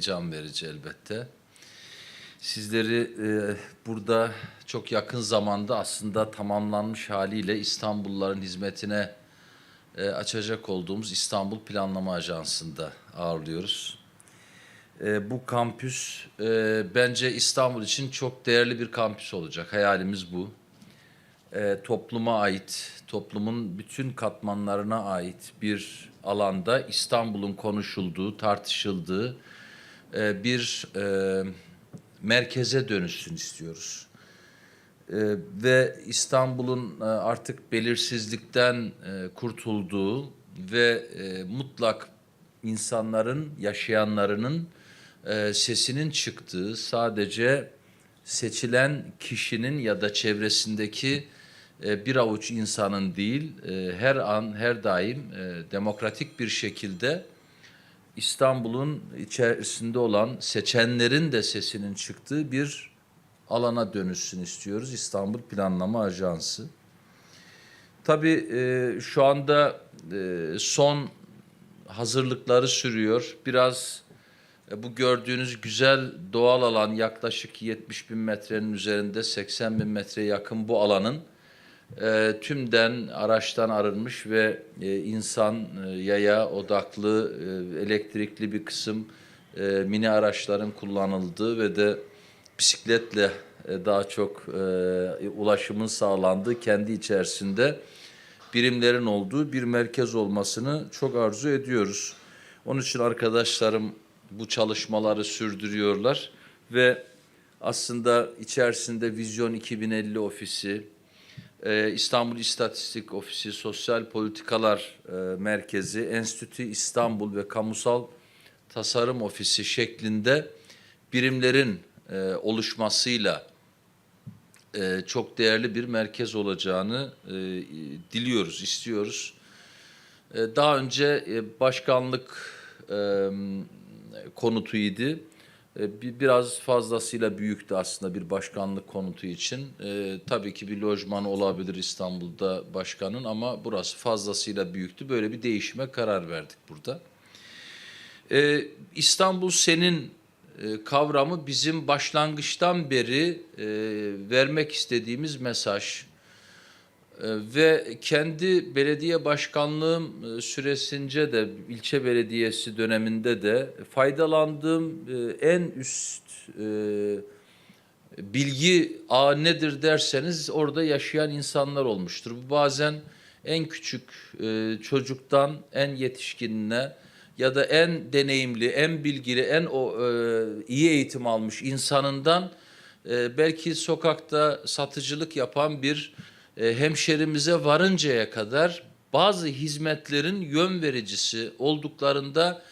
can verici elbette. Sizleri e, burada çok yakın zamanda aslında tamamlanmış haliyle İstanbulluların hizmetine e, açacak olduğumuz İstanbul Planlama Ajansı'nda ağırlıyoruz. E, bu kampüs e, bence İstanbul için çok değerli bir kampüs olacak. Hayalimiz bu. E, topluma ait, toplumun bütün katmanlarına ait bir alanda İstanbul'un konuşulduğu, tartışıldığı e, bir e, merkeze dönüşsün istiyoruz. E, ve İstanbul'un e, artık belirsizlikten e, kurtulduğu ve e, mutlak insanların, yaşayanlarının e, sesinin çıktığı sadece seçilen kişinin ya da çevresindeki e, bir avuç insanın değil, e, her an, her daim e, demokratik bir şekilde İstanbul'un içerisinde olan seçenlerin de sesinin çıktığı bir alana dönüşsün istiyoruz. İstanbul Planlama Ajansı. Tabii e, şu anda e, son hazırlıkları sürüyor. Biraz e, bu gördüğünüz güzel doğal alan yaklaşık 70 bin metrenin üzerinde 80 bin metreye yakın bu alanın e, tümden araçtan arınmış ve e, insan e, yaya odaklı e, elektrikli bir kısım e, mini araçların kullanıldığı ve de bisikletle e, daha çok e, ulaşımın sağlandığı kendi içerisinde birimlerin olduğu bir merkez olmasını çok arzu ediyoruz. Onun için arkadaşlarım bu çalışmaları sürdürüyorlar ve aslında içerisinde Vizyon 2050 ofisi, e, İstanbul İstatistik Ofisi, Sosyal Politikalar e, Merkezi, Enstitü İstanbul ve Kamusal Tasarım Ofisi şeklinde birimlerin e, oluşmasıyla e, çok değerli bir merkez olacağını diliyoruz, istiyoruz. Daha önce başkanlık e, konutuydu. E, bi- biraz fazlasıyla büyüktü aslında bir başkanlık konutu için. E, tabii ki bir lojman olabilir İstanbul'da başkanın ama burası fazlasıyla büyüktü. Böyle bir değişime karar verdik burada. E, İstanbul senin e, kavramı bizim başlangıçtan beri e, vermek istediğimiz mesaj. E, ve kendi belediye başkanlığım e, süresince de ilçe belediyesi döneminde de faydalandığım e, en üst e, bilgi ağı nedir derseniz orada yaşayan insanlar olmuştur. Bu bazen en küçük çocuktan en yetişkinine ya da en deneyimli, en bilgili, en o iyi eğitim almış insanından belki sokakta satıcılık yapan bir e, hemşerimize varıncaya kadar bazı hizmetlerin yön vericisi olduklarında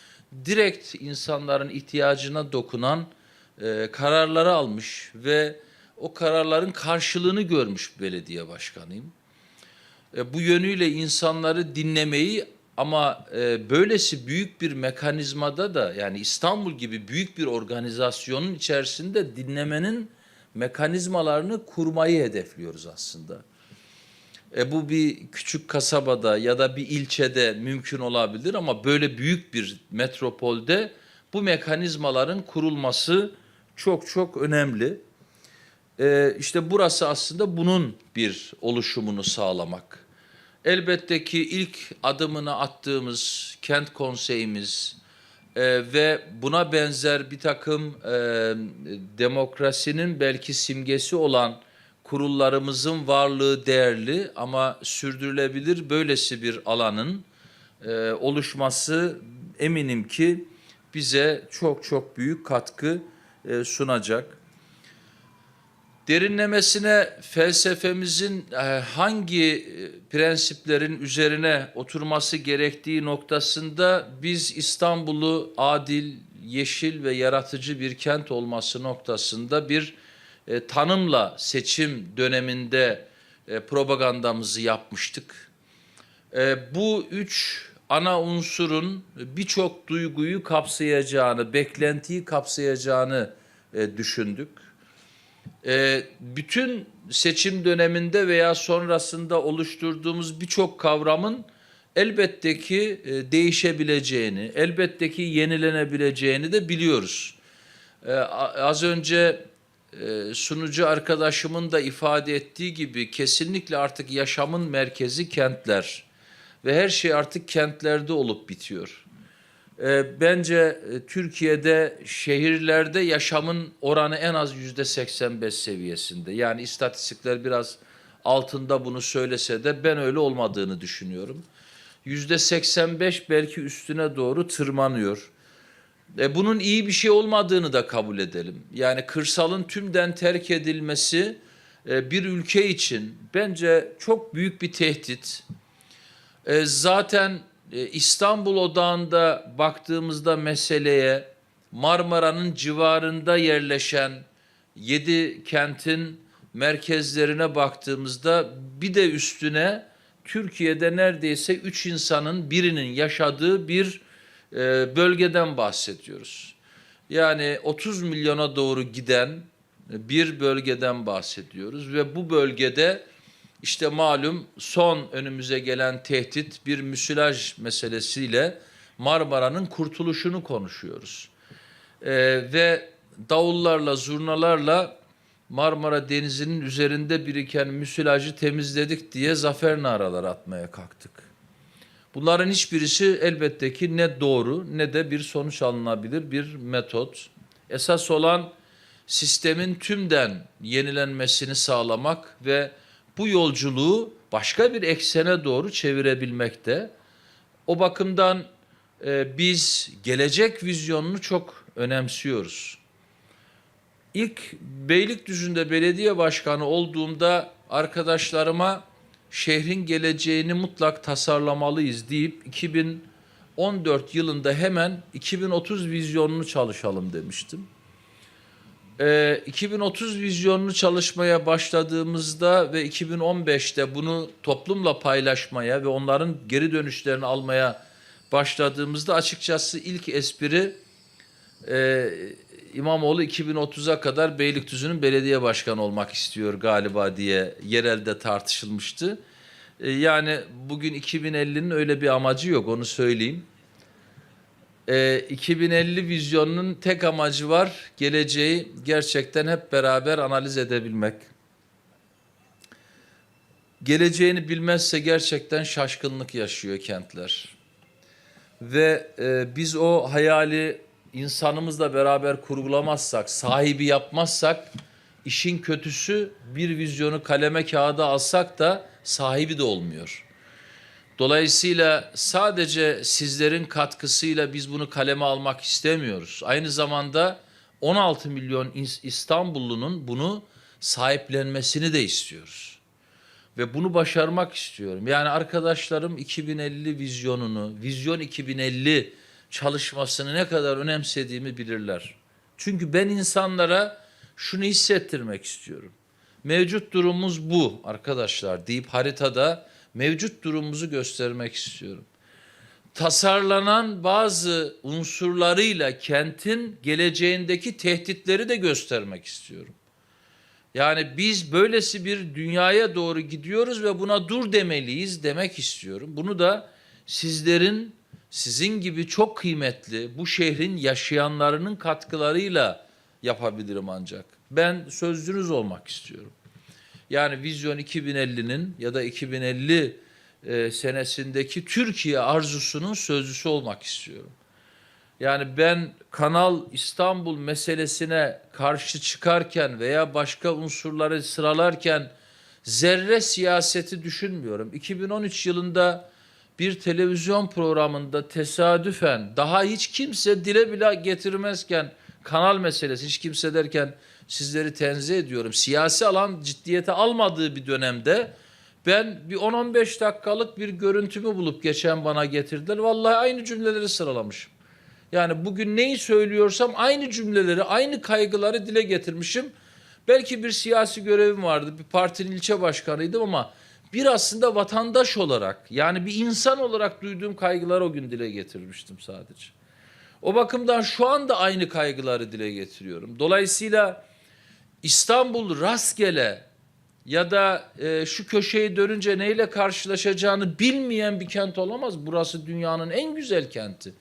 direkt insanların ihtiyacına dokunan e, kararları almış ve o kararların karşılığını görmüş belediye başkanıyım. E, bu yönüyle insanları dinlemeyi ama e, böylesi büyük bir mekanizmada da yani İstanbul gibi büyük bir organizasyonun içerisinde dinlemenin mekanizmalarını kurmayı hedefliyoruz aslında. E, bu bir küçük kasabada ya da bir ilçede mümkün olabilir ama böyle büyük bir metropolde bu mekanizmaların kurulması çok çok önemli. E, işte burası aslında bunun bir oluşumunu sağlamak. Elbette ki ilk adımını attığımız kent konseyimiz e, ve buna benzer bir takım e, demokrasinin belki simgesi olan kurullarımızın varlığı değerli ama sürdürülebilir böylesi bir alanın e, oluşması eminim ki bize çok çok büyük katkı e, sunacak. Derinlemesine felsefemizin e, hangi e, prensiplerin üzerine oturması gerektiği noktasında biz İstanbul'u adil, yeşil ve yaratıcı bir kent olması noktasında bir e, tanımla seçim döneminde e, propagandamızı yapmıştık. E, bu üç ana unsurun birçok duyguyu kapsayacağını, beklentiyi kapsayacağını e, düşündük. E, bütün seçim döneminde veya sonrasında oluşturduğumuz birçok kavramın elbette ki e, değişebileceğini, elbette ki yenilenebileceğini de biliyoruz. E, az önce sunucu arkadaşımın da ifade ettiği gibi kesinlikle artık yaşamın merkezi kentler ve her şey artık kentlerde olup bitiyor. E, bence e, Türkiye'de şehirlerde yaşamın oranı en az yüzde 85 seviyesinde. Yani istatistikler biraz altında bunu söylese de ben öyle olmadığını düşünüyorum. Yüzde 85 belki üstüne doğru tırmanıyor. E, bunun iyi bir şey olmadığını da kabul edelim. Yani kırsalın tümden terk edilmesi e, bir ülke için bence çok büyük bir tehdit. E, zaten e, İstanbul odağında baktığımızda meseleye Marmara'nın civarında yerleşen yedi kentin merkezlerine baktığımızda bir de üstüne Türkiye'de neredeyse üç insanın birinin yaşadığı bir e, bölgeden bahsediyoruz. Yani 30 milyona doğru giden bir bölgeden bahsediyoruz ve bu bölgede işte malum son önümüze gelen tehdit bir müsilaj meselesiyle Marmara'nın kurtuluşunu konuşuyoruz. Ee, ve davullarla, zurnalarla Marmara Denizi'nin üzerinde biriken müsilajı temizledik diye zafer naraları atmaya kalktık. Bunların hiçbirisi elbette ki ne doğru ne de bir sonuç alınabilir bir metot. Esas olan sistemin tümden yenilenmesini sağlamak ve bu yolculuğu başka bir eksene doğru çevirebilmekte. O bakımdan e, biz gelecek vizyonunu çok önemsiyoruz. İlk Beylikdüzü'nde belediye başkanı olduğumda arkadaşlarıma şehrin geleceğini mutlak tasarlamalıyız deyip 2014 yılında hemen 2030 vizyonunu çalışalım demiştim. Ee, 2030 vizyonunu çalışmaya başladığımızda ve 2015'te bunu toplumla paylaşmaya ve onların geri dönüşlerini almaya başladığımızda açıkçası ilk espri e, İmamoğlu 2030'a kadar Beylikdüzü'nün belediye başkanı olmak istiyor galiba diye yerelde tartışılmıştı. E, yani bugün 2050'nin öyle bir amacı yok onu söyleyeyim. E, 2050 vizyonunun tek amacı var geleceği gerçekten hep beraber analiz edebilmek. Geleceğini bilmezse gerçekten şaşkınlık yaşıyor kentler. Ve e, biz o hayali insanımızla beraber kurgulamazsak, sahibi yapmazsak işin kötüsü bir vizyonu kaleme kağıda alsak da sahibi de olmuyor. Dolayısıyla sadece sizlerin katkısıyla biz bunu kaleme almak istemiyoruz. Aynı zamanda 16 milyon İs- İstanbullunun bunu sahiplenmesini de istiyoruz. Ve bunu başarmak istiyorum. Yani arkadaşlarım 2050 vizyonunu, Vizyon 2050 çalışmasını ne kadar önemsediğimi bilirler. Çünkü ben insanlara şunu hissettirmek istiyorum. Mevcut durumumuz bu arkadaşlar deyip haritada mevcut durumumuzu göstermek istiyorum. Tasarlanan bazı unsurlarıyla kentin geleceğindeki tehditleri de göstermek istiyorum. Yani biz böylesi bir dünyaya doğru gidiyoruz ve buna dur demeliyiz demek istiyorum. Bunu da sizlerin sizin gibi çok kıymetli bu şehrin yaşayanlarının katkılarıyla yapabilirim ancak. Ben sözcünüz olmak istiyorum. Yani Vizyon 2050'nin ya da 2050 e, senesindeki Türkiye arzusunun sözcüsü olmak istiyorum. Yani ben Kanal İstanbul meselesine karşı çıkarken veya başka unsurları sıralarken zerre siyaseti düşünmüyorum. 2013 yılında bir televizyon programında tesadüfen daha hiç kimse dile bile getirmezken kanal meselesi hiç kimse derken sizleri tenzih ediyorum. Siyasi alan ciddiyete almadığı bir dönemde ben bir 10-15 dakikalık bir görüntümü bulup geçen bana getirdiler. Vallahi aynı cümleleri sıralamışım. Yani bugün neyi söylüyorsam aynı cümleleri, aynı kaygıları dile getirmişim. Belki bir siyasi görevim vardı, bir partinin ilçe başkanıydım ama bir aslında vatandaş olarak yani bir insan olarak duyduğum kaygıları o gün dile getirmiştim sadece. O bakımdan şu anda aynı kaygıları dile getiriyorum. Dolayısıyla İstanbul rastgele ya da e, şu köşeyi dönünce neyle karşılaşacağını bilmeyen bir kent olamaz. Burası dünyanın en güzel kenti.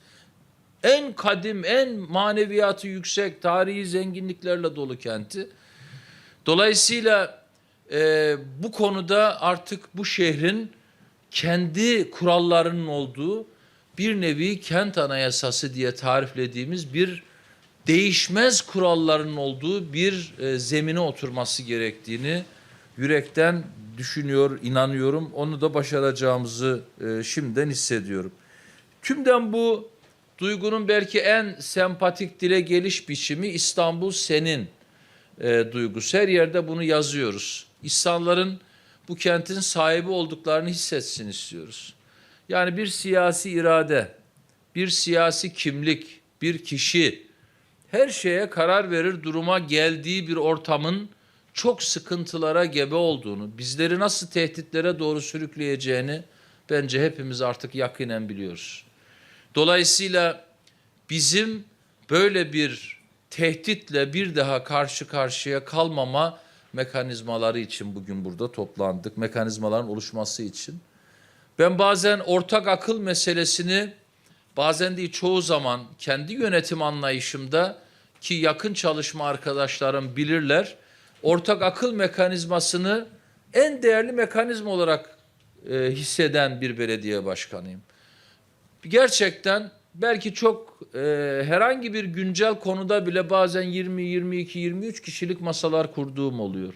En kadim, en maneviyatı yüksek, tarihi zenginliklerle dolu kenti. Dolayısıyla e, bu konuda artık bu şehrin kendi kurallarının olduğu bir nevi kent anayasası diye tariflediğimiz bir değişmez kuralların olduğu bir e, zemine oturması gerektiğini yürekten düşünüyor, inanıyorum. Onu da başaracağımızı e, şimdiden hissediyorum. Tümden bu duygunun belki en sempatik dile geliş biçimi İstanbul senin e, duygusu. Her yerde bunu yazıyoruz. İnsanların bu kentin sahibi olduklarını hissetsin istiyoruz. Yani bir siyasi irade, bir siyasi kimlik, bir kişi her şeye karar verir duruma geldiği bir ortamın çok sıkıntılara gebe olduğunu, bizleri nasıl tehditlere doğru sürükleyeceğini bence hepimiz artık yakinen biliyoruz. Dolayısıyla bizim böyle bir tehditle bir daha karşı karşıya kalmama mekanizmaları için bugün burada toplandık. Mekanizmaların oluşması için. Ben bazen ortak akıl meselesini bazen değil çoğu zaman kendi yönetim anlayışımda ki yakın çalışma arkadaşlarım bilirler. Ortak akıl mekanizmasını en değerli mekanizma olarak e, hisseden bir belediye başkanıyım. Gerçekten belki çok e, herhangi bir güncel konuda bile bazen 20, 22, 23 kişilik masalar kurduğum oluyor.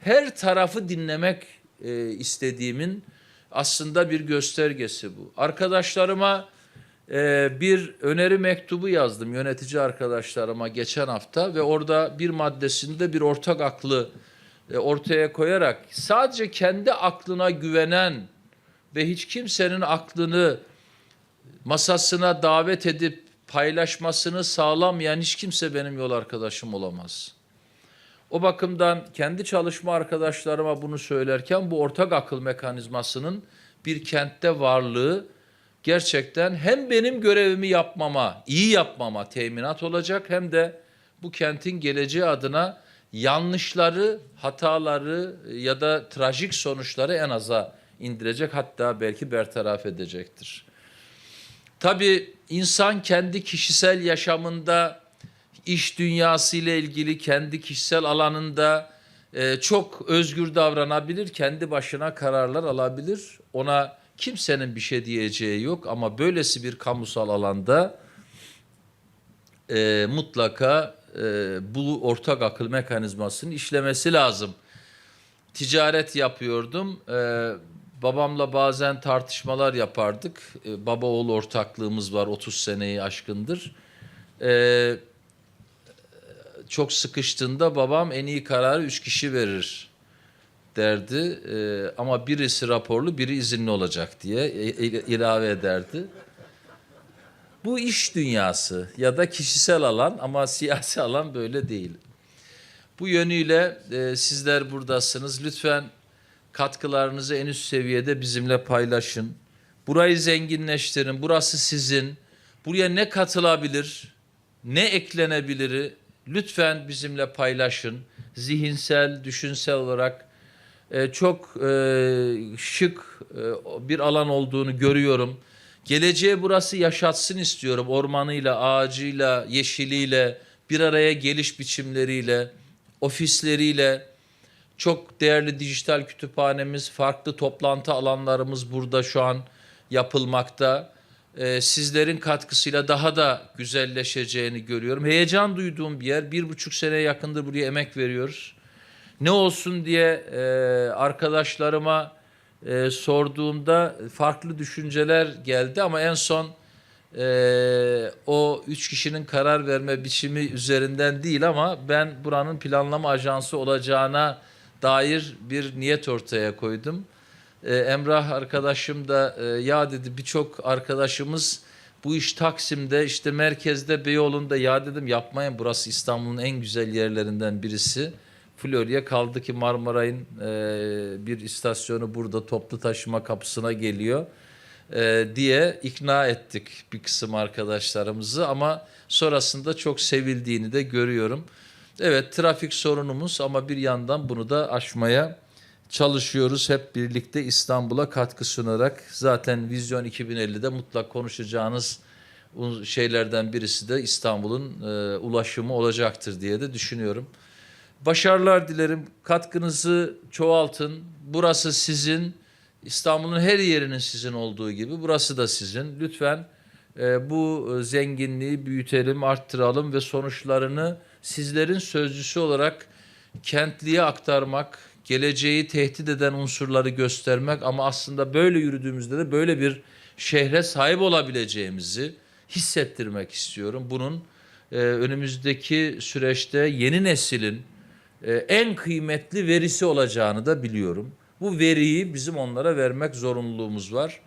Her tarafı dinlemek e, istediğimin aslında bir göstergesi bu. Arkadaşlarıma e, bir öneri mektubu yazdım yönetici arkadaşlarıma geçen hafta ve orada bir maddesinde bir ortak aklı e, ortaya koyarak sadece kendi aklına güvenen ve hiç kimsenin aklını masasına davet edip paylaşmasını sağlamayan hiç kimse benim yol arkadaşım olamaz. O bakımdan kendi çalışma arkadaşlarıma bunu söylerken bu ortak akıl mekanizmasının bir kentte varlığı gerçekten hem benim görevimi yapmama, iyi yapmama teminat olacak hem de bu kentin geleceği adına yanlışları, hataları ya da trajik sonuçları en aza indirecek hatta belki bertaraf edecektir. Tabii insan kendi kişisel yaşamında, iş dünyası ile ilgili kendi kişisel alanında e, çok özgür davranabilir, kendi başına kararlar alabilir. Ona kimsenin bir şey diyeceği yok ama böylesi bir kamusal alanda e, mutlaka e, bu ortak akıl mekanizmasının işlemesi lazım. Ticaret yapıyordum. E, babamla bazen tartışmalar yapardık. E, baba oğul ortaklığımız var 30 seneyi aşkındır. E, çok sıkıştığında babam en iyi kararı üç kişi verir derdi. E, ama birisi raporlu, biri izinli olacak diye e, e, ilave ederdi. Bu iş dünyası ya da kişisel alan ama siyasi alan böyle değil. Bu yönüyle e, sizler buradasınız. Lütfen katkılarınızı en üst seviyede bizimle paylaşın. Burayı zenginleştirin. Burası sizin. Buraya ne katılabilir, ne eklenebilir lütfen bizimle paylaşın. Zihinsel, düşünsel olarak e, çok e, şık e, bir alan olduğunu görüyorum. Geleceğe burası yaşatsın istiyorum. Ormanıyla, ağacıyla, yeşiliyle, bir araya geliş biçimleriyle, ofisleriyle. Çok değerli dijital kütüphanemiz, farklı toplantı alanlarımız burada şu an yapılmakta. Ee, sizlerin katkısıyla daha da güzelleşeceğini görüyorum. Heyecan duyduğum bir yer. Bir buçuk sene yakındır buraya emek veriyoruz. Ne olsun diye e, arkadaşlarıma e, sorduğumda farklı düşünceler geldi ama en son e, o üç kişinin karar verme biçimi üzerinden değil ama ben buranın planlama ajansı olacağına dair bir niyet ortaya koydum. Ee, Emrah arkadaşım da e, ya dedi birçok arkadaşımız bu iş Taksim'de işte merkezde Beyoğlu'nda ya dedim yapmayın burası İstanbul'un en güzel yerlerinden birisi. Florya kaldı ki Marmaray'ın e, bir istasyonu burada toplu taşıma kapısına geliyor e, diye ikna ettik bir kısım arkadaşlarımızı ama sonrasında çok sevildiğini de görüyorum. Evet trafik sorunumuz ama bir yandan bunu da aşmaya çalışıyoruz hep birlikte İstanbul'a katkı sunarak. Zaten Vizyon 2050'de mutlak konuşacağınız şeylerden birisi de İstanbul'un e, ulaşımı olacaktır diye de düşünüyorum. Başarılar dilerim. Katkınızı çoğaltın. Burası sizin. İstanbul'un her yerinin sizin olduğu gibi burası da sizin. Lütfen e, bu e, zenginliği büyütelim, arttıralım ve sonuçlarını sizlerin sözcüsü olarak kentliye aktarmak, geleceği tehdit eden unsurları göstermek ama aslında böyle yürüdüğümüzde de böyle bir şehre sahip olabileceğimizi hissettirmek istiyorum. Bunun e, önümüzdeki süreçte yeni neslin e, en kıymetli verisi olacağını da biliyorum. Bu veriyi bizim onlara vermek zorunluluğumuz var.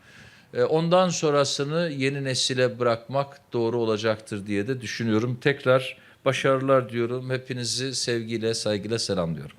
E, Ondan sonrasını yeni nesile bırakmak doğru olacaktır diye de düşünüyorum. Tekrar başarılar diyorum. Hepinizi sevgiyle, saygıyla selamlıyorum.